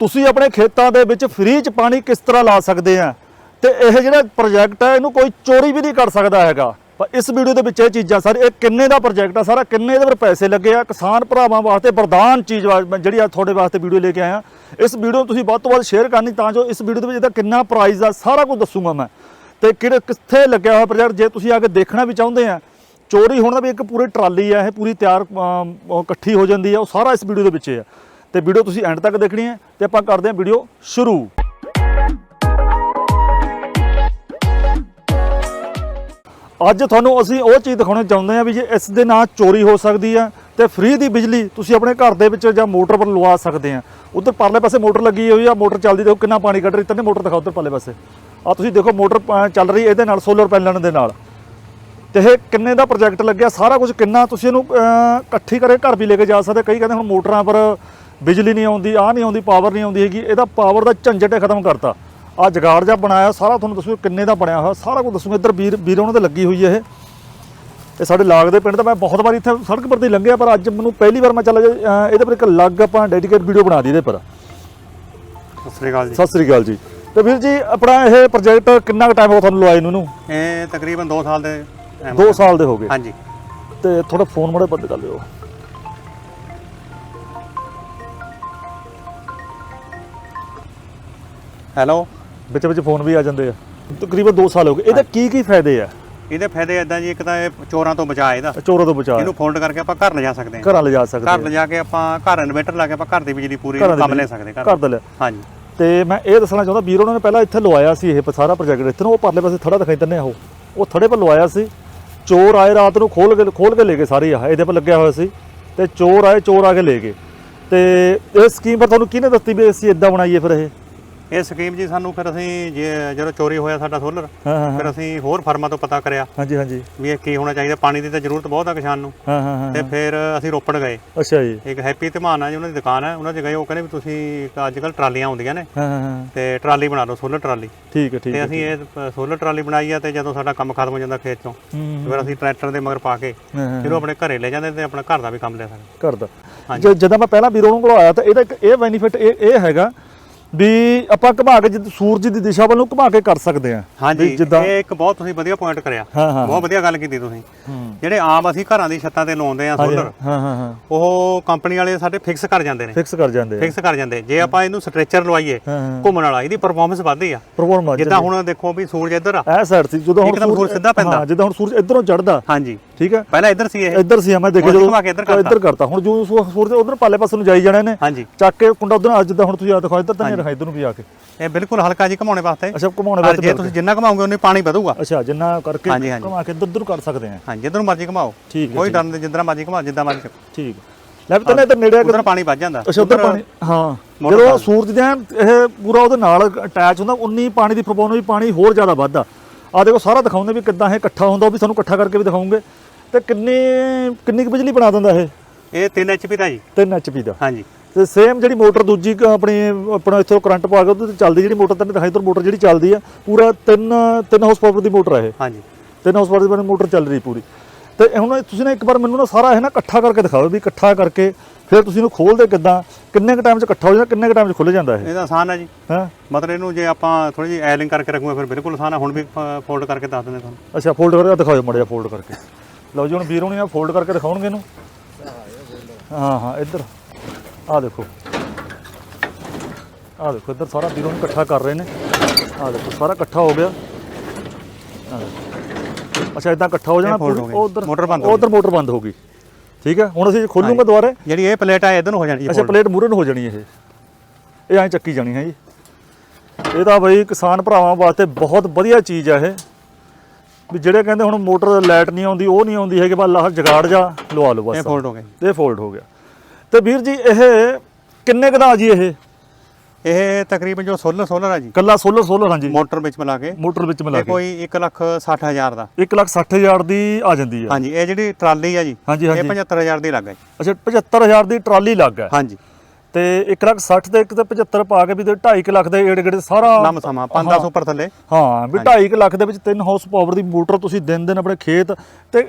ਤੁਸੀਂ ਆਪਣੇ ਖੇਤਾਂ ਦੇ ਵਿੱਚ ਫ੍ਰੀ ਚ ਪਾਣੀ ਕਿਸ ਤਰ੍ਹਾਂ ਲਾ ਸਕਦੇ ਆ? ਤੇ ਇਹ ਜਿਹੜਾ ਪ੍ਰੋਜੈਕਟ ਹੈ ਇਹਨੂੰ ਕੋਈ ਚੋਰੀ ਵੀ ਨਹੀਂ ਕਰ ਸਕਦਾ ਹੈਗਾ। ਪਰ ਇਸ ਵੀਡੀਓ ਦੇ ਵਿੱਚ ਇਹ ਚੀਜ਼ਾਂ ਸਾਰੀ, ਇਹ ਕਿੰਨੇ ਦਾ ਪ੍ਰੋਜੈਕਟ ਆ ਸਾਰਾ? ਕਿੰਨੇ ਇਹਦੇ ਪਰ ਪੈਸੇ ਲੱਗੇ ਆ? ਕਿਸਾਨ ਭਰਾਵਾਂ ਵਾਸਤੇ ਵਰਦਾਨ ਚੀਜ਼ ਵਾ- ਮੈਂ ਜਿਹੜੀ ਆ ਤੁਹਾਡੇ ਵਾਸਤੇ ਵੀਡੀਓ ਲੈ ਕੇ ਆਇਆ। ਇਸ ਵੀਡੀਓ ਨੂੰ ਤੁਸੀਂ ਵੱਧ ਤੋਂ ਵੱਧ ਸ਼ੇਅਰ ਕਰਨੀ, ਤਾਂ ਜੋ ਇਸ ਵੀਡੀਓ ਦੇ ਵਿੱਚ ਇਹਦਾ ਕਿੰਨਾ ਪ੍ਰਾਈਜ਼ ਆ, ਸਾਰਾ ਕੁਝ ਦੱਸੂਗਾ ਮੈਂ। ਤੇ ਕਿਹੜੇ, ਕਿੱਥੇ ਲੱਗਿਆ ਹੋਇਆ ਪ੍ਰੋਜੈਕਟ ਜੇ ਤੁਸੀਂ ਆ ਕੇ ਦੇਖਣਾ ਵੀ ਚਾਹੁੰਦੇ ਆ, ਚੋਰੀ ਹੋਣ ਦਾ ਵੀ ਇੱਕ ਪੂਰੀ ਟਰਾਲੀ ਆ, ਇਹ ਪੂਰੀ ਤਿਆਰ ਇਕੱਠੀ ਹੋ ਜਾਂਦੀ ਆ, ਉਹ ਸਾਰਾ ਇਸ ਵੀਡੀਓ ਦੇ ਵਿੱਚ ਹੈ ਤੇ ਵੀਡੀਓ ਤੁਸੀਂ ਐਂਡ ਤੱਕ ਦੇਖਣੀ ਹੈ ਤੇ ਆਪਾਂ ਕਰਦੇ ਹਾਂ ਵੀਡੀਓ ਸ਼ੁਰੂ। ਅੱਜ ਤੁਹਾਨੂੰ ਅਸੀਂ ਉਹ ਚੀਜ਼ ਦਿਖਾਉਣਾ ਚਾਹੁੰਦੇ ਹਾਂ ਵੀ ਜੇ ਇਸ ਦੇ ਨਾਲ ਚੋਰੀ ਹੋ ਸਕਦੀ ਆ ਤੇ ਫ੍ਰੀ ਦੀ ਬਿਜਲੀ ਤੁਸੀਂ ਆਪਣੇ ਘਰ ਦੇ ਵਿੱਚ ਜਾਂ ਮੋਟਰ ਪਰ ਲਵਾ ਸਕਦੇ ਆ ਉਧਰ ਪਰਲੇ ਪਾਸੇ ਮੋਟਰ ਲੱਗੀ ਹੋਈ ਆ, ਮੋਟਰ ਚੱਲਦੀ ਦੇਖੋ ਕਿੰਨਾ ਪਾਣੀ ਕੱਢ ਰਹੀ ਤੰਨੇ ਮੋਟਰ ਦਿਖਾਓ, ਉਧਰ ਪਰਲੇ ਪਾਸੇ। ਆ ਤੁਸੀਂ ਦੇਖੋ ਮੋਟਰ ਚੱਲ ਰਹੀ ਇਹਦੇ ਨਾਲ ਸੋਲਰ ਪੈਨਲ ਦੇ ਨਾਲ। ਤੇ ਇਹ ਕਿੰਨੇ ਦਾ ਪ੍ਰੋਜੈਕਟ ਲੱਗਿਆ, ਸਾਰਾ ਕੁਝ ਕਿੰਨਾ ਤੁਸੀਂ ਇਹਨੂੰ ਇਕੱਠੀ ਕਰਕੇ ਘਰ ਵੀ ਲੈ ਕੇ ਜਾ ਸਕਦੇ, ਕਈ ਕਹਿੰਦੇ ਹੁਣ ਮੋਟਰਾਂ ਪਰ ਬਿਜਲੀ ਨਹੀਂ ਆਉਂਦੀ ਆਹ ਨਹੀਂ ਆਉਂਦੀ ਪਾਵਰ ਨਹੀਂ ਆਉਂਦੀ ਹੈਗੀ ਇਹਦਾ ਪਾਵਰ ਦਾ ਝੰਜਟ ਹੀ ਖਤਮ ਕਰਤਾ। ਆ ਜਗਾੜ ਜਿਹਾ ਬਣਾਇਆ ਸਾਰਾ ਤੁਹਾਨੂੰ ਦੱਸੂ ਕਿੰਨੇ ਦਾ ਬਣਿਆ ਹੋਇਆ ਸਾਰਾ ਕੁਝ ਦੱਸੂਗਾ ਇੱਧਰ ਵੀਰ ਵੀਰ ਉਹਨਾਂ ਦੇ ਲੱਗੀ ਹੋਈ ਹੈ ਇਹ। ਇਹ ਸਾਡੇ ਲਾਗ ਦੇ ਪਿੰਡ ਦਾ ਮੈਂ ਬਹੁਤ ਵਾਰੀ ਇੱਥੇ ਸੜਕ ਪਰ ਦੀ ਲੰਘਿਆ ਪਰ ਅੱਜ ਮੈਨੂੰ ਪਹਿਲੀ ਵਾਰ ਮੈਂ ਚੱਲ ਇਹਦੇ ਪਰ ਇੱਕ ਅਲੱਗ ਆਪਾਂ ਡੈਡੀਕੇਟ ਵੀਡੀਓ ਬਣਾ ਦੀ ਇਹਦੇ ਪਰ। ਸਤਿ ਸ੍ਰੀ ਅਕਾਲ ਜੀ। ਸਤਿ ਸ੍ਰੀ ਅਕਾਲ ਜੀ। ਤੇ ਵੀਰ ਜੀ ਆਪਣਾ ਇਹ ਪ੍ਰੋਜੈਕਟ ਕਿੰਨਾ ਕੁ ਟਾਈਮ ਹੋ ਤੁਹਾਨੂੰ ਲਵਾਏ ਨੂੰ ਇਹ ਤਕਰੀਬਨ 2 ਸਾਲ ਦੇ 2 ਸਾਲ ਦੇ ਹੋ ਗਏ। ਹਾਂਜੀ। ਤੇ ਥੋੜਾ ਫੋਨ ਮੜੇ ਬੰਦ ਕਰ ਲਿਓ। ਹੈਲੋ? ਵਿੱਚ ਵਿੱਚ ਫੋਨ ਵੀ ਆ ਜਾਂਦੇ ਆ। ਤਕਰੀਬਨ 2 ਸਾਲ ਹੋ ਗਏ। ਇਹਦੇ ਕੀ ਕੀ ਫਾਇਦੇ ਆ? ਇਹਦੇ ਫਾਇਦੇ ਇਦਾਂ ਜੀ ਇੱਕ ਤਾਂ ਇਹ ਚੋਰਾਂ ਤੋਂ ਬਚਾ ਇਹਦਾ। ਚੋਰਾਂ ਤੋਂ ਬਚਾ। ਇਹਨੂੰ ਫੋਲਡ ਕਰਕੇ ਆਪਾਂ ਘਰ ਲਿਜਾ ਸਕਦੇ ਹਾਂ। ਘਰਾਂ ਲਿਜਾ ਸਕਦੇ ਘਰ ਲਿਜਾ ਕੇ ਆਪਾਂ ਘਰ ਇਨਵੇਟਰ ਲਾ ਕੇ ਆਪਾਂ ਘਰ ਦੀ ਬਿਜਲੀ ਪੂਰੀ ਕੰਮ ਲੈ ਸਕਦੇ ਘਰ ਦਾ ਹਾਂਜੀ। ਤੇ ਮੈਂ ਇਹ ਦੱਸਣਾ ਚਾਹੁੰਦਾ ਵੀਰ ਉਹਨਾਂ ਨੇ ਪਹਿਲਾਂ ਇੱਥੇ ਲਵਾਇਆ ਸੀ ਇਹ ਸਾਰਾ ਪ੍ਰੋਜੈਕਟ ਇੱਥੇ ਨੂੰ ਉਹ ਪਰਲੇ ਪਾਸੇ ਥੜਾ ਦਿਖਾਈ ਦਿੰਦੇ ਆ ਉਹ। ਉਹ ਥੜੇ ਪਰ ਲਵਾਇਆ ਸੀ। ਚੋਰ ਆਏ ਰਾਤ ਨੂੰ ਖੋਲ ਕੇ ਖੋਲ ਕੇ ਲੈ ਗਏ ਸਾਰੇ ਆਹ। ਇਹਦੇ ਪਰ ਲੱਗਿਆ ਹੋਇਆ ਸੀ। ਤੇ ਚੋਰ ਆਏ ਚੋਰ ਆ ਕੇ ਲੈ ਗਏ। ਤੇ ਇਹ ਸਕੀਮ ਪਰ ਤੁਹਾਨੂੰ ਕਿਹਨੇ ਦੱਸੀ ਵੀ ਅਸੀਂ ਇਦਾਂ ਬਣਾਈਏ ਫਿਰ ਇਹ? ਇਹ ਸਕੀਮ ਜੀ ਸਾਨੂੰ ਫਿਰ ਅਸੀਂ ਜੇ ਜਦੋਂ ਚੋਰੀ ਹੋਇਆ ਸਾਡਾ ਸੋਲਰ ਹਾਂ ਹਾਂ ਹਾਂ। ਫਿਰ ਅਸੀਂ ਹੋਰ ਫਰਮਾਂ ਤੋਂ ਪਤਾ ਕਰਿਆ ਹਾਂਜੀ ਹਾਂਜੀ। ਵੀ ਇਹ ਕੀ ਹੋਣਾ ਚਾਹੀਦਾ ਪਾਣੀ ਦੀ ਤਾਂ ਜ਼ਰੂਰਤ ਬਹੁਤ ਆ ਕਿਸਾਨ ਨੂੰ। ਹਾਂ ਹਾਂ ਹਾਂ ਤੇ ਫਿਰ ਅਸੀਂ ਰੋਪੜ ਗਏ। ਅੱਛਾ ਜੀ। ਇੱਕ ਹੈਪੀ ਧਮਾਨ ਆ ਜੀ ਉਹਨਾਂ ਦੀ ਦੁਕਾਨ ਹੈ ਉਹਨਾਂ 'ਚ ਗਏ ਉਹ ਕਹਿੰਦੇ ਵੀ ਤੁਸੀਂ ਅੱਜ ਕੱਲ ਟਰਾਲੀਆਂ ਆਉਂਦੀਆਂ ਨੇ। ਹਾਂ ਹਾਂ ਹਾਂ। ਤੇ ਟਰਾਲੀ ਬਣਾ ਦਿਓ ਸੋਲਰ ਟਰਾਲੀ। ਠੀਕ ਹੈ ਠੀਕ ਤੇ ਹੈ ਅਸੀਂ ਇਹ ਸੋਲਰ ਟਰਾਲੀ ਬਣਾਈ ਆ ਤੇ ਜਦੋਂ ਸਾਡਾ ਕੰਮ ਖਤਮ ਹੋ ਜਾਂਦਾ ਖੇਤ ਹੂੰ ਤੇ ਫਿਰ ਅਸੀਂ ਟਰੈਕਟਰ ਦੇ ਮਗਰ ਪਾ ਕੇ ਹਾਂ ਹਾਂ ਫਿਰ ਉਹ ਆਪਣੇ ਘਰੇ ਲੈ ਜਾਂਦੇ ਤੇ ਆਪਣਾ ਘਰ ਦਾ ਵੀ ਕੰਮ ਲੈ ਸਕਦੇ। ਕਰਦਾ। ਜ- ਜਦੋਂ ਮੈਂ ਪਹਿਲਾਂ ਵੀਰੋ ਨੂੰ ਕੋਲ ਆਇਆ ਤਾਂ ਇਹਦਾ ਇੱਕ ਇਹ ਬੈਨੀਫਿਟ ਇਹ ਇਹ ਹੈਗਾ ਵੀ ਆਪਾਂ ਘੁਮਾ ਕੇ ਜਿੱਦ ਸੂਰਜ ਦੀ ਦਿਸ਼ਾ ਵੱਲ ਘੁਮਾ ਕੇ ਕਰ ਸਕਦੇ ਆ ਹਾਂਜੀ ਜਿੱਦਾਂ ਇਹ ਇੱਕ ਬਹੁਤ ਤੁਸੀਂ ਵਧੀਆ ਪੁਆਇੰਟ ਕਰਿਆ। ਬਹੁਤ ਵਧੀਆ ਗੱਲ ਕੀਤੀ ਤੁਸੀਂ। ਜਿਹੜੇ ਆਮ ਅਸੀਂ ਘਰਾਂ ਦੀ ਛੱਤਾਂ ਤੇ ਲਾਉਂਦੇ ਆ ਸੋਲਰ ਹਾਂ ਹਾਂ ਹਾਂ। ਉਹ ਕੰਪਨੀ ਵਾਲੇ ਸਾਡੇ ਫਿਕਸ ਕਰ ਜਾਂਦੇ ਨੇ। ਫਿਕਸ ਕਰ ਜਾਂਦੇ ਫਿਕਸ ਕਰ ਜਾਂਦੇ। ਜੇ ਆਪਾਂ ਇਹਨੂੰ ਸਟ੍ਰੈਚਰ ਲਵਾਈਏ ਘੁੰਮਣ ਵਾਲਾ ਇਹਦੀ ਪਰਫਾਰਮੈਂਸ ਵੱਧਦੀ ਆ। ਜਿੱਦਾਂ ਹੁਣ ਦੇਖੋ ਵੀ ਸੂਰਜ ਇੱਧਰ ਆ। ਇਹ ਸਾਈਡ ਸੀ ਜਦੋਂ ਹੁਣ ਸੂਰਜ ਸਿੱਧਾ ਪੈਂਦਾ। ਜਿੱਦਾਂ ਹੁਣ ਸੂਰਜ ਇਧਰੋਂ ਚੜਦਾ ਹਾਂਜੀ। ਠੀਕ ਹੈ? ਪਹਿਲਾਂ ਇੱਧਰ ਸੀ ਇਹ। ਇੱਧਰ ਸੀ ਮੈਂ ਦੇਖਿਆ ਜਦੋਂ ਘੁਮਾ ਕੇ ਇੱਧਰ ਕਰਤਾ। ਇੱਧਰ ਕਰਤਾ। ਹੁਣ ਜੋ ਸੂਰਜ ਉਧਰ ਪਾਲੇ ਪਾਸੇ ਨੂੰ ਜਾਈ ਜਾਣੇ ਨੇ ਹਾਂਜੀ। ਚੱਕ ਕੇ ਕੁੰਡਾ ਉਧਰ ਅੱਜ ਜਿੱਦਾਂ ਹੁਣ ਤੁਸੀਂ ਆ ਦਿਖਾਓ ਇੱਧਰ ਤਾਂ ਨਹੀਂ ਦਿਖਾਈ ਇੱਧਰ ਨੂੰ ਵੀ ਆ ਕੇ। ਇਹ ਬਿਲਕੁਲ ਹਲਕਾ ਜੀ ਘਮਾਉਣੇ ਵਾਸਤੇ। ਅੱਛਾ ਘੁਮਾਉਣੇ ਵਾਸਤੇ ਜੇ ਤੁਸੀਂ ਜਿੰਨਾ ਘਮਾਓਗੇ ਉਨੀ ਪਾਣੀ ਵਧੂਗਾ। ਅੱਛਾ ਜਿੰਨਾ ਕਰਕੇ। ਘੁਮਾ ਕੇ ਇੱਧਰ ਉੱਧਰ ਕਰ ਸਕਦੇ ਆ। ਹਾਂਜੀ ਜਿੱਧਰ ਮਰਜ਼ੀ ਘਮਾਓ। ਕੋਈ ਡਰ ਨਹੀਂ ਜਿੱਦਾਂ ਮਰਜ਼ੀ ਘਮਾਓ ਜਿੱਦਾਂ ਮਰਜ਼ੀ ਠੀਕ ਲੈ ਵੀ ਤਨੇ ਇੱਧਰ ਨੇੜੇ ਆ ਕੇ ਉਧਰ ਪਾਣੀ ਵੱਜ ਜਾਂਦਾ। ਅੱਛਾ ਉੱਧਰ ਪਾਣੀ ਹਾਂ। ਜਦੋਂ ਸੂਰਜ ਦੇ ਇਹ ਪੂਰਾ ਉਹਦੇ ਨਾਲ ਅਟੈਚ ਹੁੰਦਾ ਉਨੀ ਪਾਣੀ ਦੀ ਪ੍ਰਪੋਨ ਵੀ ਪਾਣੀ ਹੋਰ ਜ਼ਿਆਦਾ ਵੱਧਦਾ। ਆ ਦੇਖੋ ਸਾਰਾ ਦਿਖਾਉਂਦੇ ਵੀ ਕਿੱਦਾਂ ਇਹ ਇਕੱਠਾ ਹੁੰਦਾ ਉਹ ਵੀ ਤੁਹਾਨੂੰ ਇਕੱਠਾ ਕਰਕੇ ਵੀ ਦਿਖਾਉਂਗੇ। ਤੇ ਕਿੰਨੀ ਕਿੰਨੀ ਕੁ ਬਿਜਲੀ ਬਣਾ ਦਿੰਦਾ ਇਹ? ਇਹ 3 ਐਚਪੀ ਦਾ ਜੀ। 3 ਐਚਪੀ ਦਾ। ਹਾਂਜੀ। ਤੇ ਸੇਮ ਜਿਹੜੀ ਮੋਟਰ ਦੂਜੀ ਕ- ਆਪਣੀ ਆਪਣਾ ਇੱਥੋਂ ਕਰੰਟ ਪਾ ਕੇ ਉਹਦੇ ਤੇ ਚੱਲਦੀ ਜਿਹੜੀ ਮੋਟਰ ਤੈਨੂੰ ਦਿਖਾਈ ਤੋਂ ਮੋਟਰ ਜਿਹੜੀ ਚੱਲਦੀ ਆ ਪੂਰਾ 3 3 ਹਾਰਸ ਪਾਵਰ ਦੀ ਮੋਟਰ ਹੈ ਇਹ। ਹਾਂਜੀ। 3 ਹਾਰਸ ਪਾਵਰ ਦੀ ਮੋਟਰ ਚੱਲ ਰਹੀ ਪੂਰੀ। ਤੇ ਹੁਣ ਤੁਸੀਂ ਨਾ ਇੱਕ ਵਾਰ ਮੈਨੂੰ ਨਾ ਸਾਰਾ ਇਹ ਨਾ ਇਕੱਠਾ ਕਰਕੇ ਦਿਖਾਓ ਵੀ ਇਕੱਠਾ ਕਰਕੇ ਫਿਰ ਤੁਸੀਂ ਇਹਨੂੰ ਖੋਲਦੇ ਕਿੱਦਾਂ ਕਿੰਨੇ ਕ ਟਾਈਮ 'ਚ ਇਕੱਠਾ ਹੋ ਜਾਂਦਾ ਕਿੰਨੇ ਕ ਟਾਈਮ 'ਚ ਖੁੱਲ ਜਾਂਦਾ ਇਹ? ਇਹਦਾ ਆਸਾਨ ਹੈ ਜੀ। ਹਾਂ? ਮਤਲਬ ਇਹਨੂੰ ਜੇ ਆਪਾਂ ਥੋੜੀ ਜਿਹੀ ਐਲਿੰਗ ਕਰਕੇ ਰੱਖੂਗੇ ਫਿਰ ਬਿਲਕੁਲ ਆਸਾਨ ਹੈ ਹੁਣ ਵੀ ਫੋਲਡ ਕਰਕੇ ਦੱਸ ਦਿੰਦੇ ਤੁਹਾਨੂੰ। ਅੱਛਾ ਫੋਲਡ ਕਰਕੇ ਦਿਖਾਓ ਮੜਿਆ ਫੋਲਡ ਕਰਕੇ। ਲਓ ਜੀ ਹੁਣ ਵੀਰ ਹੋਣੀ ਆ ਫੋਲਡ ਕਰਕੇ ਦਿਖਾਉਣਗੇ ਇਹਨੂੰ। ਹਾਂ ਹਾਂ ਇੱਧਰ। ਆ ਦੇਖੋ। ਆ ਦੇਖੋ ਇੱਧਰ ਸਾਰਾ ਵੀਰੋਂ ਨੂੰ ਇਕੱਠਾ ਕਰ ਰਹੇ ਨੇ। ਆ ਦੇਖੋ ਸਾਰਾ ਇਕੱਠਾ ਹੋ ਗਿਆ। ਆਹ। ਅੱਛਾ ਇਦਾਂ ਇਕੱਠਾ ਹੋ ਜਾਣਾ ਇਹ fold ਹੋ ਗਿਆ। ਉਧਰ ਮੋਟਰ ਬੰਦ ਉਧਰ ਮੋਟਰ ਬੰਦ ਹੋ ਗਈ। ਠੀਕ ਹੈ ਹੁਣ ਅਸੀਂ ਖੋਲੂਗੇ ਦੁਬਾਰੇ। ਜਿਹੜੀ ਇਹ ਪਲੇਟ ਆ ਇਧਰ ਨੂੰ ਹੋ ਜਾਣੀ ਅੱਛਾ। ਪਲੇਟ ਮੂਰਨ ਹੋ ਜਾਣੀ ਇਹ। ਇਹ ਐਂ ਚੱਕੀ ਜਾਣੀ ਹੈ ਜੀ। ਇਹ ਤਾਂ ਬਈ ਕਿਸਾਨ ਭਰਾਵਾਂ ਵਾਸਤੇ ਬਹੁਤ ਵਧੀਆ ਚੀਜ਼ ਆ ਇਹ। ਵੀ ਜਿਹੜੇ ਕਹਿੰਦੇ ਹੁਣ ਮੋਟਰ ਲਾਈਟ ਨਹੀਂ ਆਉਂਦੀ ਉਹ ਨਹੀਂ ਆਉਂਦੀ ਹੈਗੀ ਬਸ ਲਾਹ ਜਗਾੜ ਜਾ ਲਵਾ ਲਓ ਇਹ ਫੋਲਡ ਹੋ ਗਿਆ। ਇਹ ਫੋਲਡ ਹੋ ਗਿਆ। ਤੇ ਵੀਰ ਜੀ ਇਹ ਕਿੰਨੇ ਕੁ ਦਾ ਆ ਜੀ ਇਹ? ਇਹ ਤਕਰੀਬਨ ਜੋ ਸੋਲਰ ਸੋਲਰ ਆ ਜੀ। ਕੱਲਾ ਸੋਲਰ ਸੋਲਰ ਹਾਂਜੀ। ਮੋਟਰ ਵਿੱਚ ਮਿਲਾ ਕੇ। ਮੋਟਰ ਵਿੱਚ ਮਿਲਾ ਕੇ। ਕੋਈ 1 ਲੱਖ 60 ਹਜ਼ਾਰ ਦਾ। 1 ਲੱਖ 60 ਹਜ਼ਾਰ ਦੀ ਆ ਜਾਂਦੀ ਆ। ਹਾਂਜੀ ਇਹ ਜਿਹੜੀ ਟਰਾਲੀ ਆ ਜੀ ਇਹ ਹਾਂਜੀ 75000 ਦੀ ਲੱਗ ਗਈ ਅੱਛਾ 75000 ਦੀ ਟਰਾਲੀ ਲੱਗ ਹੈ ਹਾਂਜੀ। ਤੇ 1 ਲੱਖ 60 ਤੇ 1 ਤੇ 75 ਪਾ ਕੇ ਵੀ ਤੇ 2.5 ਲੱਖ ਦੇ ਏੜ ਗੇੜੇ ਸਾਰਾ ਲੰਮ ਸਮਾਂ 5-10 ਉੱਪਰ ਥੱਲੇ। ਹਾਂ ਵੀ 2.5 ਲੱਖ ਦੇ ਵਿੱਚ 3 ਹਾਰਸ ਪਾਵਰ ਦੀ ਮੋਟਰ ਤੁਸੀਂ ਦਿਨ ਦਿਨ ਆਪਣੇ ਖੇਤ ਤੇ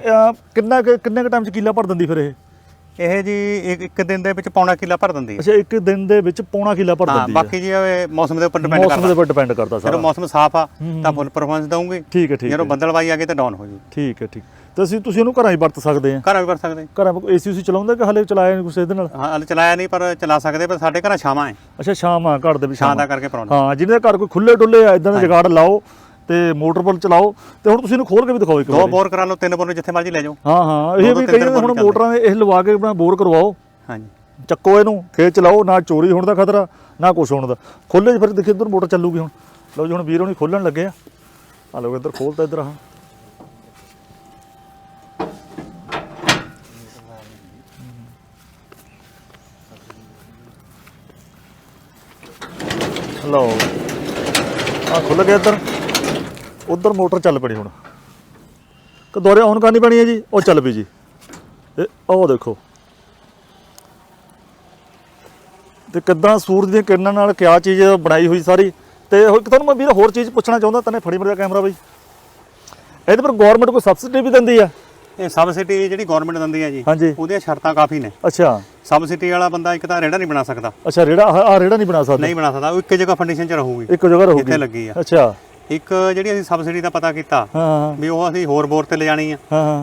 ਕਿੰਨਾ ਕਿੰਨੇ ਕ ਟਾਈਮ ਚ ਕੀਲਾ ਭਰ ਦਿੰਦੀ ਫਿਰ ਇਹ? ਇਹ ਜੀ ਇੱਕ ਇੱਕ ਦਿਨ ਦੇ ਵਿੱਚ ਪੌਣਾ ਕਿੱਲਾ ਭਰ ਦਿੰਦੀ ਹੈ। ਅੱਛਾ ਇੱਕ ਦਿਨ ਦੇ ਵਿੱਚ ਪੌਣਾ ਕਿਲਾ ਭਰ ਦਿੰਦੀ ਹੈ। ਬਾਕੀ ਜੀ ਇਹ ਮੌਸਮ ਦੇ ਉੱਪਰ ਡਿਪੈਂਡ ਮੌਸਮ ਦੇ ਕਰਦਾ ਉੱਪਰ ਡਿਪੈਂਡ ਕਰਦਾ ਜਦੋਂ ਸਾਰਾ। ਮੌਸਮ ਸਾਫ਼ ਆ ਤਾਂ ਫੁੱਲ ਪਰਫਾਰਮੈਂਸ ਦਊਂਗੀ। ਠੀਕ ਹੈ ਠੀਕ ਜਦੋਂ ਬੱਦਲਵਾਈ ਆ ਗਈ ਤਾਂ ਡਾਊਨ ਹੋ ਜੂ। ਠੀਕ ਹੈ ਠੀਕ। ਤੇ ਅਸੀਂ ਤੁਸੀਂ ਉਹਨੂੰ ਘਰਾਂ ਹੀ ਵਰਤ ਸਕਦੇ ਆ। ਘਰਾਂ ਵੀ ਕਰ ਸਕਦੇ ਘਰਾਂ ਏਸੀ ਉਸੀ ਚਲਾਉਂਦੇ ਕਿ ਹਲੇ ਚਲਾਇਆ ਨਹੀਂ ਕੁਛ ਇਹਦੇ ਨਾਲ? ਹਾਂ ਹਲੇ ਚਲਾਇਆ ਨਹੀਂ ਪਰ ਚਲਾ ਸਕਦੇ ਪਰ ਸਾਡੇ ਘਰਾਂ ਛਾਵਾਂ ਹੈ ਅੱਛਾ ਆ ਘਰ ਦੇ ਵਿੱਚ ਛਾਂ ਦਾ। ਕਰਕੇ ਪ੍ਰੋਬਲਮ ਹਾਂ ਜਿਹਦੇ ਘਰ ਕੋਈ ਖੁੱਲੇ ਡੁੱਲੇ ਆ ਇਦਾਂ ਦੇ ਜਗਾੜ ਲਾਓ ਤੇ ਮੋਟਰ ਪਰ ਚਲਾਓ ਤੇ ਹੁਣ ਤੁਸੀਂ ਇਹਨੂੰ ਖੋਲ ਕੇ ਵੀ ਦਿਖਾਓ ਇੱਕ ਦੋ ਵਾਰੀ। ਬੋਰ ਕਰਾ ਲਓ ਤਿੰਨ ਬੋਰ ਜਿੱਥੇ ਮਰਜ਼ੀ ਲੈ ਜਾਓ। ਹਾਂ ਹਾਂ ਇਹ ਦੋ ਵੀ ਕਈ ਹੁਣ। ਮੋਟਰਾਂ ਦੇ ਇਹ ਲਵਾ ਕੇ ਆਪਣਾ ਬੋਰ ਕਰਵਾਓ। ਹਾਂਜੀ। ਚੱਕੋ ਇਹਨੂੰ ਖੇਤ ਚਲਾਓ ਨਾ ਚੋਰੀ ਹੋਣ ਦਾ ਖਤਰਾ ਨਾ ਕੁਛ ਹੋਣ ਦਾ। ਖੋਲੇ ਫਿਰ ਦੇਖੀ ਇੱਧਰ ਮੋਟਰ ਚੱਲੂਗੀ ਹੁਣ। ਲਓ ਜੀ ਹੁਣ ਵੀਰ ਹੋਣੀ ਖੋਲਣ ਲੱਗੇ ਆ। ਆ ਲਓ ਇੱਧਰ ਖੋਲਤਾ ਇੱਧਰ ਆ ਲਓ ਆ ਖੁੱਲ ਗਿਆ ਇੱਧਰ। ਉਧਰ ਮੋਟਰ ਚੱਲ ਪੜੀ ਹੁਣ। ਕਿ ਦੁਬਾਰੇ ਔਨ ਕਰਨੀ ਪੈਣੀ ਹੈ ਜੀ? ਉਹ ਚੱਲ ਪਈ ਜੀ। ਇਹ ਉਹ ਦੇਖੋ। ਤੇ ਕਿੱਦਾਂ ਸੂਰਜ ਦੀਆਂ ਕਿਰਨਾਂ ਨਾਲ ਕਿਆ ਚੀਜ਼ ਬਣਾਈ ਹੋਈ ਸਾਰੀ। ਤੇ ਹੋਰ ਇੱਕ ਤੁਹਾਨੂੰ ਮੈਂ ਵੀਰ ਹੋਰ ਚੀਜ਼ ਪੁੱਛਣਾ ਚਾਹੁੰਦਾ, ਤੈਨੇ ਫੜੀ ਮੇਰਾ ਕੈਮਰਾ ਬਈ। ਇਹਦੇ ਪਰ ਗਵਰਨਮੈਂਟ ਕੋਈ ਸਬਸਿਡੀ ਵੀ ਦਿੰਦੀ ਆ? ਇਹ ਸਬਸਿਡੀ ਜਿਹੜੀ ਗਵਰਨਮੈਂਟ ਦਿੰਦੀ ਹੈ ਜੀ ਹਾਂਜੀ। ਉਹਦੀਆਂ ਸ਼ਰਤਾਂ ਕਾਫੀ ਨੇ। ਅੱਛਾ। ਸਬਸਿਡੀ ਵਾਲਾ ਬੰਦਾ ਇੱਕ ਤਾਂ ਰੇੜਾ ਨਹੀਂ ਬਣਾ ਸਕਦਾ। ਅੱਛਾ ਰੇੜਾ ਆ ਰੇੜਾ ਨਹੀਂ ਬਣਾ ਸਕਦਾ? ਨਹੀਂ ਬਣਾ ਸਕਦਾ ਉਹ ਇੱਕ ਜਗ੍ਹਾ ਫੰਡੀਸ਼ਨ 'ਚ ਰਹੂਗੀ। ਇੱਕ ਜਗ੍ਹਾ ਰਹੂਗੀ। ਜਿੱਥੇ ਲੱਗੀ ਆ। ਅੱਛਾ। ਇੱਕ ਜਿਹੜੀ ਅਸੀਂ ਸਬਸਿਡੀ ਦਾ ਪਤਾ ਕੀਤਾ ਵੀ ਉਹ ਅਸੀਂ ਹੋਰ ਬੋਰ ਤੇ ਲਿਜਾਣੀ ਆ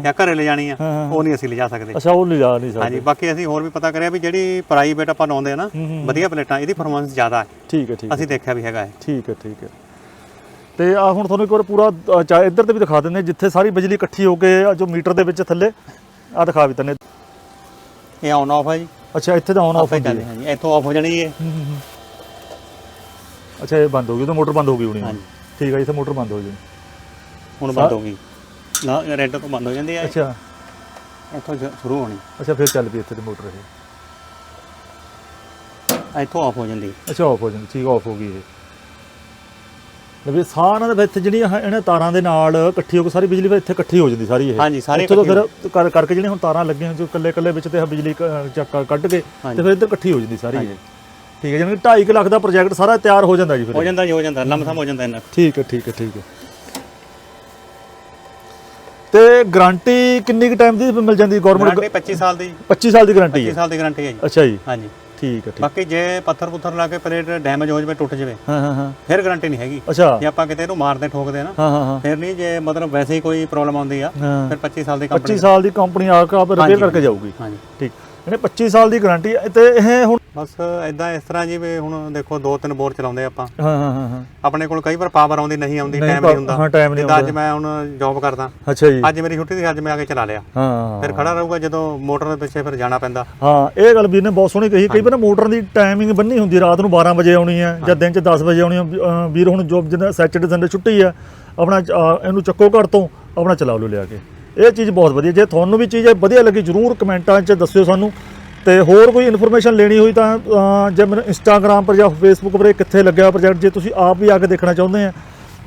ਜਾਂ ਘਰੇ ਲਿਜਾਣੀ ਆ। ਉਹ ਨਹੀਂ ਅਸੀਂ ਲਿਜਾ ਸਕਦੇ। ਅੱਛਾ ਉਹ ਨਹੀਂ ਜਾ ਨਹੀਂ ਹਾਂਜੀ ਸਕਦੇ ਬਾਕੀ ਅਸੀਂ ਹੋਰ ਵੀ ਪਤਾ ਕਰਿਆ ਵੀ ਜਿਹੜੀ ਪ੍ਰਾਈਵੇਟ ਆਪਾਂ ਲਾਉਂਦੇ ਆ ਨਾ। ਵਧੀਆ ਪਲੇਟਾਂ ਇਹਦੀ ਪਰਫਾਰਮੈਂਸ ਜ਼ਿਆਦਾ ਹੈ। ਠੀਕ ਹੈ ਠੀਕ ਅਸੀਂ ਦੇਖਿਆ ਵੀ ਹੈਗਾ ਹੈ। ਠੀਕ ਹੈ ਠੀਕ ਹੈ। ਤੇ ਆ ਹੁਣ ਤੁਹਾਨੂੰ ਇੱਕ ਵਾਰ ਪੂਰਾ ਅ, ਚਾ ਇੱਧਰ ਤੇ ਵੀ ਦਿਖਾ ਦਿੰਦੇ ਹਾਂ, ਜਿੱਥੇ ਸਾਰੀ ਬਿਜਲੀ ਇਕੱਠੀ ਹੋ ਕੇ ਆਹ ਜੋ ਮੀਟਰ ਦੇ ਵਿੱਚ ਥੱਲੇ ਆ ਦਿਖਾ ਵੀ ਤੰਨੇ ਇਹ ਆਨ ਆਫ ਹੈ ਜੀ। ਅੱਛਾ ਇੱਥੇ ਤਾਂ ਔਨ ਆਫ ਆਪੇ ਹੁੰਦੀ ਚੱਲਦੇ ਹੈ। ਹਾਂ ਜੀ ਇੱਥੋਂ ਆਫ ਹੋ ਜਾਣੀ ਹੈ ਹੂੰ, ਹੂੰ, ਹੂੰ। ਅੱਛਾ ਇਹ ਬੰਦ ਹੋ ਗਈ ਤਾਂ ਮੋਟਰ ਬੰਦ ਹੋ ਗਈ ਹੋਣੀ ਹੈ। ਹਾਂਜੀ। ਠੀਕ ਹੈ ਇੱਥੇ ਮੋਟਰ ਬੰਦ ਹੋ ਗਈ ਹੁਣ ਬੰਦ ਹੋ ਗਈ। ਨਾ ਰੈੱਡ ਤੋਂ ਬੰਦ ਹੋ ਜਾਂਦੀ ਹੈ। ਅੱਛਾ। ਇੱਥੋਂ ਜ- ਸ਼ੁਰੂ ਹੋਣੀ। ਅੱਛਾ ਫਿਰ ਚੱਲ ਪਈ ਇੱਥੇ ਦੀ ਮੋਟਰ ਇਹ। ਇੱਥੋਂ ਆਫ ਹੋ ਜਾਂਦੀ। ਅੱਛਾ ਆਫ ਹੋ ਜਾਂਦੀ ਠੀਕ ਆਫ ਹੋ ਗਈ ਇਹ। ਲਵੇ ਸਾਰਿਆਂ ਦੇ ਵਿੱਚ ਜਿਹੜੀਆਂ ਇਹਨਾਂ ਤਾਰਾਂ ਦੇ ਨਾਲ ਇਕੱਠੀ ਹੋ ਕੇ ਸਾਰੀ ਬਿਜਲੀ ਫਿਰ ਇੱਥੇ ਇਕੱਠੀ ਹੋ ਜਾਂਦੀ ਸਾਰੀ ਇਹ। ਹਾਂਜੀ, ਸਾਰੀ ਇੱਥੋਂ ਤੋਂ ਫਿਰ ਕਰ- ਕਰਕੇ ਜਿਹੜੀਆਂ ਹੁਣ ਤਾਰਾਂ ਲੱਗੀਆਂ ਜੋ ਇਕੱਲੇ ਇਕੱਲੇ ਵਿੱਚ ਤੇ ਬਿਜਲੀ ਕੱਢ ਕੇ। ਤੇ ਫਿਰ ਇੱਧਰ ਇਕੱਠੀ ਹੋ ਜਾਂਦੀ ਸਾਰੀ ਇਹ। ਠੀਕ ਹੈ ਜਾਨੀ ਕਿ 2.5 ਲੱਖ ਦਾ ਪ੍ਰੋਜੈਕਟ ਸਾਰਾ ਤਿਆਰ ਹੋ ਜਾਂਦਾ ਜੀ ਫਿਰ ਹੋ ਜਾਂਦਾ ਜੀ ਹੋ ਜਾਂਦਾ। ਲਮਸਮ ਹੋ ਜਾਂਦਾ ਇਹਨਾਂ। ਠੀਕ ਹੈ ਠੀਕ ਹੈ ਠੀਕ ਹੈ। ਤੇ ਗਾਰੰਟੀ ਕਿੰਨੀ ਕੁ ਟਾਈਮ ਦੀ ਮਿਲ ਜਾਂਦੀ? ਗਵਰਨਮੈਂਟ ਗਾਰੰਟੀ 25 ਸਾਲ ਦੀ। 25 ਸਾਲ ਦੀ ਗਾਰੰਟੀ 25 ਹੈ ਸਾਲ ਦੀ ਗਾਰੰਟੀ ਹੈ ਜੀ। ਅੱਛਾ ਜੀ। ਹਾਂਜੀ। ਠੀਕ ਹੈ ਠੀਕ ਬਾਕੀ ਜੇ ਪੱਥਰ ਪੁੱਥਰ ਲਾ ਕੇ ਪਲੇਟ ਡੈਮੇਜ ਹੋ ਜਾਵੇ ਟੁੱਟ ਜਾਵੇ ਹਾਂ ਹਾਂ ਹਾਂ। ਫਿਰ ਗਾਰੰਟੀ ਨਹੀਂ ਹੈਗੀ। ਅੱਛਾ। ਜੇ ਆਪਾਂ ਕਿਤੇ ਇਹਨੂੰ ਮਾਰਦੇ ਠੋਕਦੇ ਨਾ ਹਾਂ ਹਾਂ ਹਾਂ। ਫਿਰ ਨਹੀਂ ਜੇ ਮਤਲਬ ਵੈਸੇ ਹੀ ਕੋਈ ਪ੍ਰੋਬਲਮ ਆਉਂਦੀ ਆ ਫਿਰ 25 ਸਾਲ ਦੀ 25 ਕੰਪਨੀ ਸਾਲ ਦੀ ਕੰਪਨੀ ਆ ਕੇ ਆਪ ਰਿਪੇਅਰ ਕਰਕੇ ਜਾਊਗੀ। ਹਾਂਜੀ। ਠੀਕ। ਇਹਨੇ 25 ਸਾਲ ਦੀ ਗਾਰੰਟੀ ਤੇ ਇਹ ਹੁਣ ਬਸ ਇਦਾਂ ਇਸ ਤਰ੍ਹਾਂ ਜੀ ਵੀ ਹੁਣ ਦੇਖੋ ਦੋ ਤਿੰਨ ਬੋਰ ਚਲਾਉਂਦੇ ਆਪਾਂ। ਹਾਂ ਹਾਂ ਹਾਂ ਹਾਂ। ਆਪਣੇ ਕੋਲ ਕਈ ਵਾਰ ਪਾਵਰ ਆਉਂਦੀ ਨਹੀਂ ਆਉਂਦੀ ਨਹੀਂ ਟਾਈਮ ਨਹੀਂ ਹੁੰਦਾ। ਹਾਂ, time ਨਹੀਂ ਜਿੱਦਾਂ ਅੱਜ। ਮੈਂ ਹੁਣ ਜੌਬ ਕਰਦਾ। ਅੱਛਾ ਜੀ। ਅੱਜ ਮੇਰੀ ਛੁੱਟੀ ਸੀ ਅੱਜ ਮੈਂ ਆ ਕੇ ਚਲਾ ਲਿਆ। ਹਾਂ ਫਿਰ ਖੜਾ ਰਹੂਗਾ ਜਦੋਂ ਮੋਟਰ ਦੇ ਪਿੱਛੇ ਫਿਰ ਜਾਣਾ ਪੈਂਦਾ। ਹਾਂ ਇਹ ਗੱਲ ਵੀਰ ਨੇ ਬਹੁਤ ਸੋਹਣੀ ਕਹੀ। ਕਈ ਵਾਰ ਨਾ ਮੋਟਰ ਦੀ ਟਾਈਮਿੰਗ ਬੰਨੀ ਹੁੰਦੀ ਰਾਤ ਨੂੰ 12 ਵਜੇ ਆਉਣੀ ਹੈ ਜਾਂ ਦਿਨ ਚ 10 ਵਜੇ ਆਉਣੀ ਹੈ ਅਹ, ਵੀਰ ਹੁਣ ਜੋਬ ਜਿੰਦਾ ਸੈਚਰਡੇ ਸੰਡੇ ਛੁੱਟੀ ਹੈ ਆਪਣਾ ਅਹ, ਇਹਨੂੰ ਚੱਕੋ ਘਰ ਤੋਂ ਆਪਣਾ ਚਲਾ ਲਓ ਲਿਆ ਕੇ। ਇਹ ਚੀਜ਼ ਬਹੁਤ ਵਧੀਆ। ਜੇ ਤੁਹਾਨੂੰ ਵੀ ਚੀਜ਼ ਇਹ ਵਧੀਆ ਲੱਗੀ, ਜਰੂਰ ਕਮੈਂਟਾਂ 'ਚ ਦੱਸਿਓ ਸਾਨੂੰ। ਤੇ ਹੋਰ ਕੋਈ ਇਨਫੋਰਮੇਸ਼ਨ ਲੈਣੀ ਹੋਈ ਤਾਂ ਜੇ ਮੈਨੂੰ ਇੰਸਟਾਗ੍ਰam ਪਰ ਜਾਂ ਫੇਸਬੁੱਕ ਪਰ ਇਹ ਕਿੱਥੇ ਲੱਗਿਆ ਪ੍ਰੋਜੈਕਟ ਜੇ ਤੁਸੀਂ ਆਪ ਵੀ ਆ ਕੇ ਦੇਖਣਾ ਚਾਹੁੰਦੇ ਆ।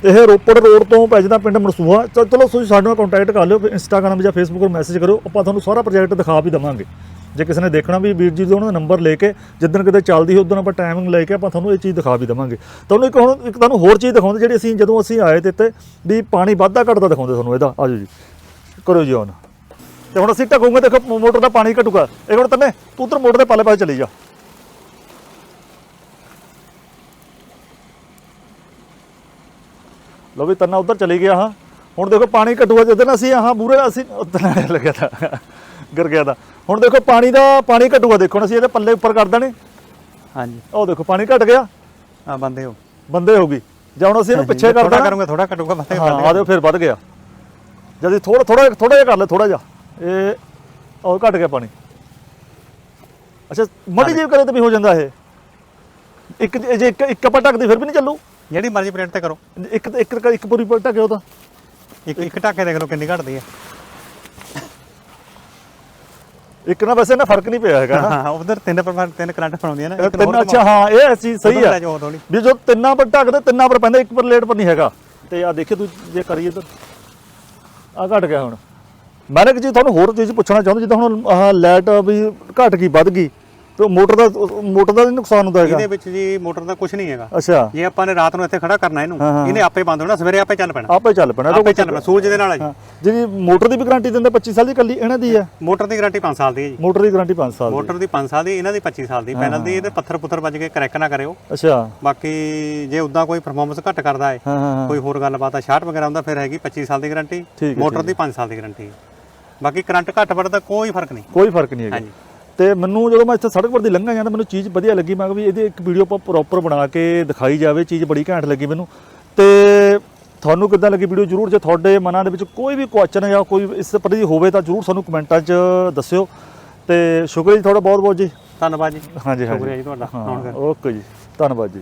ਤੇ ਇਹ ਰੋਪੜ ਰੋਡ ਤੋਂ ਪੈ ਜਾਂਦਾ ਪਿੰਡ ਮਨਸੂਹਾ। ਚ- ਚਲੋ, ਤੁਸੀਂ ਸਾਡੇ ਨਾਲ ਕੰਟੈਕਟ ਕਰ ਲਿਓ ਇੰਸਟਾਗ੍ਰam ਜਾਂ ਫੇਸਬੁੱਕ 'ਤੇ ਮੈਸੇਜ ਕਰੋ ਆਪਾਂ ਤੁਹਾਨੂੰ ਸਾਰਾ ਪ੍ਰੋਜੈਕਟ ਦਿਖਾ ਵੀ ਦਵਾਂਗੇ। ਜੇ ਕਿਸੇ ਨੇ ਦੇਖਣਾ ਵੀ ਵੀਰ ਜੀ ਦੇ ਉਹਨਾਂ ਦਾ ਨੰਬਰ ਲੈ ਕੇ, ਜਿੱਦਣ ਕਿਤੇ ਚੱਲਦੀ ਹੋ ਉਦੋਂ ਆਪਾਂ ਟਾਈਮਿੰਗ ਲੈ ਕੇ ਆਪਾਂ ਤੁਹਾਨੂੰ ਇਹ ਚੀਜ਼ ਦਿਖਾ ਵੀ ਦਵਾਂਗੇ। ਤੁਹਾਨੂੰ ਇੱਕ ਹੁਣ, ਇੱਕ ਤੁਹਾਨੂੰ ਹੋਰ ਚੀਜ਼ ਦਿਖਾਉਂਦੇ, ਜਿਹੜੀ ਅਸੀਂ ਜਦੋਂ ਅਸੀਂ ਆਏ ਤੇ ਇੱਥੇ, ਵੀ ਪਾਣੀ ਵਾਧਾ ਘਟਦਾ ਦਿਖਾਉਂਦੇ ਤੁਹਾਨੂੰ ਇਹਦਾ। ਆਜੋ ਜੀ। ਕਰੋ ਜੀ ਔਨ ਤੇ ਹੁਣ ਅਸੀਂ ਢਕੂਗੇ ਦੇਖੋ ਮੋਟਰ ਦਾ ਪਾਣੀ ਘਟੂਗਾ। ਇਹ ਹੁਣ ਤੰਨੇ ਤੂੰ ਉਧਰ ਮੋਟਰ ਦੇ ਪਾਲੇ ਪਾਸੇ ਚਲੀ ਜਾ। ਲੋ ਵੀ ਤੰਨਾ ਉਧਰ ਚਲੀ ਗਿਆ ਹਾਂ। ਹੁਣ ਦੇਖੋ ਪਾਣੀ ਘਟੂਗਾ ਜਦੋਂ ਨਾ ਅਸੀਂ ਆਹ ਮੂਰੇ ਅਸੀਂ ਉਤਨਾ ਲੱਗਿਆ ਤਾਂ ਗਿਰ ਗਿਆ ਤਾਂ। ਹੁਣ ਦੇਖੋ ਪਾਣੀ ਦਾ ਪਾਣੀ ਘਟੂਗਾ ਦੇਖੋ ਨਾ ਅਸੀਂ ਇਹਦੇ ਪੱਲੇ ਉੱਪਰ ਕਰ ਦੇਣੇ। ਹਾਂਜੀ। ਉਹ ਦੇਖੋ ਪਾਣੀ ਘਟ ਗਿਆ। ਆ ਬੰਦੇ ਹੋ। ਬੰਦੇ ਹੋ ਗਈ। ਜਾਂ ਹੁਣ ਅਸੀਂ ਇਹਨੂੰ ਪਿੱਛੇ ਕਰ ਥੋੜਾ ਦੇਣਾ। ਕਰੂੰਗਾ ਥੋੜਾ ਘਟੂਗਾ ਬੰਦੇ ਆ ਦੇਖੋ ਫਿਰ ਵੱਧ ਗਿਆ। ਜਦ ਥੋੜਾ ਥੋੜਾ ਥੋੜਾ ਜਿਹਾ ਕਰ ਲੈ ਥੋੜਾ ਜਿਹਾ। ਇਹ ਉਹ ਘਟ ਗਿਆ ਪਾਣੀ। ਅੱਛਾ ਮੜੀ ਜਿਹੀ ਕਰੇ ਤਾਂ ਵੀ ਹੋ ਜਾਂਦਾ ਇਹ। ਇੱਕ ਜੇ ਇੱਕ ਇੱਕ ਆਪਾਂ ਢੱਕਦੇ ਫਿਰ ਵੀ ਨਹੀਂ ਚੱਲੂ। ਜਿਹੜੀ ਮਰਜ਼ੀ ਪਲੇਟ ਤੇ ਕਰੋ। ਇੱਕ ਇੱਕ ਇੱਕ ਪੂਰੀ ਪਰ ਢੱਕਿਓ ਤਾਂ। ਇੱਕ ਇੱਕ ਢਾਕੇ ਦੇਖ ਲਓ ਕਿੰਨੀ ਘਟਦੀ ਹੈ ਇੱਕ ਨਾ ਵੈਸੇ ਨਾ ਫ਼ਰਕ ਨਹੀਂ ਪਿਆ ਹੈਗਾ ਹਾਂ ਉਧਰ ਤਿੰਨ ਪਰ ਤਿੰਨ ਕਰੰਟ ਫੜਾਉਂਦੀਆਂ ਨਾ ਤਿੰਨ ਅੱਛਾ ਹਾਂ ਇਹ ਚੀਜ਼ ਸਹੀ ਥੋੜੀ ਵੀ ਜੋ ਤਿੰਨਾਂ ਪਰ ਢੱਕਦੇ ਤਿੰਨਾਂ ਪਰ ਪੈਂਦਾ ਇੱਕ ਪਰ ਲੇਟ ਪਰ ਨਹੀਂ ਹੈਗਾ। ਤੇ ਆ ਦੇਖੇ ਤੂੰ ਜੇ ਕਰੀਏ ਤਾਂ ਆ ਘਟ ਗਿਆ ਹੁਣ। ਮੈਂ ਨਾ ਇੱਕ ਚੀਜ਼ ਤੁਹਾਨੂੰ ਹੋਰ ਚੀਜ਼ ਪੁੱਛਣਾ ਚਾਹੁੰਦਾ, ਜਿੱਦਾਂ ਹੁਣ ਆਹ ਲਾਈਟ ਵੀ ਘਟ ਗਈ, ਵੱਧ ਗਈ। ਤੇ ਮੋਟਰ ਦਾ ਮੋਟਰ ਦਾ ਨਹੀਂ ਨੁਕਸਾਨ ਹੁੰਦਾ ਹੈਗਾ। ਇਹਦੇ ਵਿੱਚ ਜੀ ਮੋਟਰ ਦਾ ਕੁਝ ਨਹੀਂ ਹੈਗਾ। ਅੱਛਾ। ਜੇ ਆਪਾਂ ਨੇ ਰਾਤ ਨੂੰ ਇੱਥੇ ਖੜਾ ਕਰਨਾ ਇਹਨੂੰ ਹਾਂ, ਹਾਂ। ਇਹਨੇ ਆਪੇ ਬੰਦ ਹੋਣਾ ਸਵੇਰੇ ਆਪੇ ਚੱਲ ਪੈਣਾ। ਆਪੇ ਚੱਲ ਪੈਣਾ। ਇਹਦਾ ਆਪੇ ਕੋਈ ਚੱਲ ਪੈਣਾ ਸੂਰਜ ਦੇ ਨਾਲ ਹੈ ਜੀ। ਹਾਂ ਜਿਹੜੀ ਮੋਟਰ ਦੀ ਵੀ ਗਾਰੰਟੀ ਦਿੰਦੇ 25 ਸਾਲ ਦੀ ਕੱਲੀ ਇਹਨਾਂ ਦੀ ਹੈ। ਮੋਟਰ ਦੀ ਗਾਰੰਟੀ 5 ਸਾਲ ਦੀ ਹੈ ਜੀ। ਮੋਟਰ ਦੀ ਗਾਰੰਟੀ 5 ਸਾਲ ਦੀ। ਮੋਟਰ ਦੀ 5 ਸਾਲ ਦੀ ਇਹਨਾਂ ਦੀ 25 ਸਾਲ ਦੀ। ਪੈਨਲ ਦੀ ਇਹਦੇ ਪੱਥਰ ਪੁੱਥਰ ਵੱਜ ਕੇ ਕਰੈਕ ਨਾ ਕਰਿਓ। ਅੱਛਾ। ਬਾਕੀ ਜੇ ਉਦਾਂ ਕੋਈ ਪਰਫਾਰਮੈਂਸ ਘੱਟ ਕਰਦਾ ਹੈ ਹਾਂ ਹਾਂ ਹਾਂ। ਕੋਈ ਹੋਰ ਗੱਲਬਾਤ ਆ ਸ਼ਾਰਟ ਵਗੈਰਾ ਹੁੰਦਾ ਫਿਰ ਹੈਗੀ 25 ਸਾਲ ਦੀ ਗਾਰੰਟੀ। ਠੀਕ ਹੈ, ਮੋਟਰ ਦੀ 5 ਸਾਲ ਦੀ ਗਾਰੰਟੀ ਬਾਕੀ ਕਰੰਟ ਘੱਟ ਵੱਧਦਾ ਕੋਈ ਫ਼ਰਕ ਨਹੀਂ। ਕੋਈ ਫ਼ਰਕ ਨਹੀਂ ਹੈਗਾ। ਹਾਂਜੀ। ਤੇ ਮੈਨੂੰ ਜਦੋਂ ਮੈਂ ਇੱਥੇ ਸੜਕ ਪਰ ਦੀ ਲੰਘਾ ਜਾਂਦਾ ਮੈਨੂੰ ਚੀਜ਼ ਵਧੀਆ ਲੱਗੀ। ਮੈਂ ਕਿਹਾ ਵੀ ਇਹਦੀ ਇੱਕ ਵੀਡੀਓ ਆਪਾਂ ਪ੍ਰੋਪਰ ਬਣਾ ਕੇ ਦਿਖਾਈ ਜਾਵੇ ਚੀਜ਼ ਬੜੀ ਘੈਂਟ ਲੱਗੀ ਮੈਨੂੰ। ਤੇ ਤੁਹਾਨੂੰ ਕਿੱਦਾਂ ਲੱਗੀ ਵੀਡੀਓ ਜਰੂਰ ਜੇ ਤੁਹਾਡੇ ਮਨਾਂ ਦੇ ਵਿੱਚ ਕੋਈ ਵੀ ਕੁਐਸਚਨ ਜਾਂ ਕੋਈ ਇਸ ਪ੍ਰਤੀ ਹੋਵੇ ਤਾਂ ਜਰੂਰ ਸਾਨੂੰ ਕਮੈਂਟਾਂ 'ਚ ਦੱਸਿਓ। ਤੇ ਸ਼ੁਕਰੀਆ ਜੀ ਤੁਹਾਡਾ ਬਹੁਤ ਬਹੁਤ ਜੀ। ਧੰਨਵਾਦ ਜੀ। ਹਾਂਜੀ ਹਾਂਜੀ। ਸ਼ੁਕਰੀਆ ਜੀ ਤੁਹਾਡਾ। ਓਕੇ ਜੀ। ਧੰਨਵਾਦ ਜੀ।